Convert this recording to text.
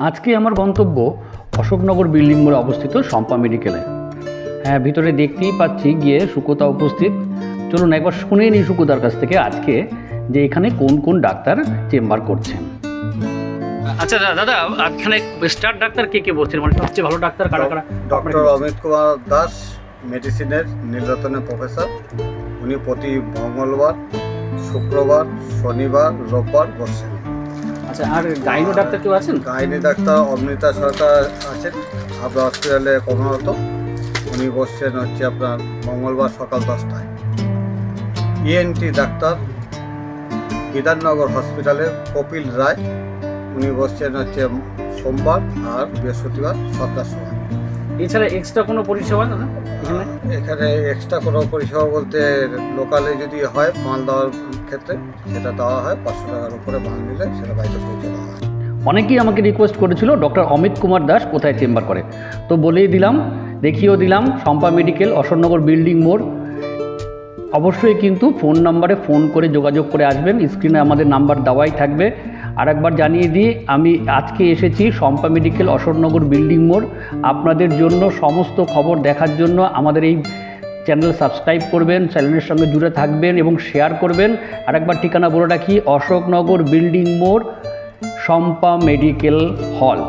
আজকে আমার গন্তব্য অশোকনগর বিল্ডিং মোড়ে অবস্থিত শম্পা মেডিকেলে হ্যাঁ ভিতরে দেখতেই পাচ্ছি গিয়ে সুকোতা উপস্থিত। চলুন একবার শুনে নিই সুকোতার কাছ থেকে আজকে যে এখানে কোন কোন ডাক্তার চেম্বার করছেন। আচ্ছা দাদা এখানে স্টার ডাক্তার কে কে বলছেন? মানে সবচেয়ে ভালো ডাক্তার কারা কারা? ডক্টর অমিত কুমার দাস মেডিসিনের নীলরতনের প্রফেসর। উনি প্রতি মঙ্গলবার শুক্রবার শনিবার রোববার বসছেন আচ্ছা আর গাইনো ডাক্তার কেউ আছেন? গাইনি ডাক্তার অমৃতা সরকার আছেন। আপনার হসপিটালে কর্মরত। উনি বসছেন হচ্ছে আপনার মঙ্গলবার সকাল দশটায়। ইএনটি ডাক্তার বিধাননগর হসপিটালে কপিল রায়। উনি বসছেন হচ্ছে সোমবার আর বৃহস্পতিবার সপ্তাহ সময়। এছাড়া এক্সট্রা কোনো পরিষেবা দাদা এখানে? এখানে এক্সট্রা কোনো পরিষেবা বলতে লোকালে যদি হয় মাল দেওয়ার ক্ষেত্রে সেটা দেওয়া হয় পাঁচশো টাকার উপরে মাল নিলে সেটা বাড়িতে পৌঁছে দেওয়া হয়। অনেকেই আমাকে রিকোয়েস্ট করেছিল ডক্টর অমিত কুমার দাস কোথায় চেম্বার করে? তো বলেই দিলাম দেখিয়েও দিলাম শম্পা মেডিকেল অশোকনগর বিল্ডিং মোড়। অবশ্যই কিন্তু ফোন নাম্বারে ফোন করে যোগাযোগ করে আসবেন স্ক্রিনে আমাদের নাম্বার দেওয়াই থাকবে। আর একবার জানিয়ে দিই, আমি আজকে এসেছি শম্পা মেডিকেল অশোকনগর বিল্ডিং মোড়। আপনাদের জন্য সমস্ত খবর দেখার জন্য আমাদের এই চ্যানেল সাবস্ক্রাইব করবেন, চ্যানেলের সঙ্গে জুড়ে থাকবেন এবং শেয়ার করবেন। আর একবার ঠিকানা বলে রাখি, অশোকনগর বিল্ডিং মোড়, শম্পা মেডিকেল হল।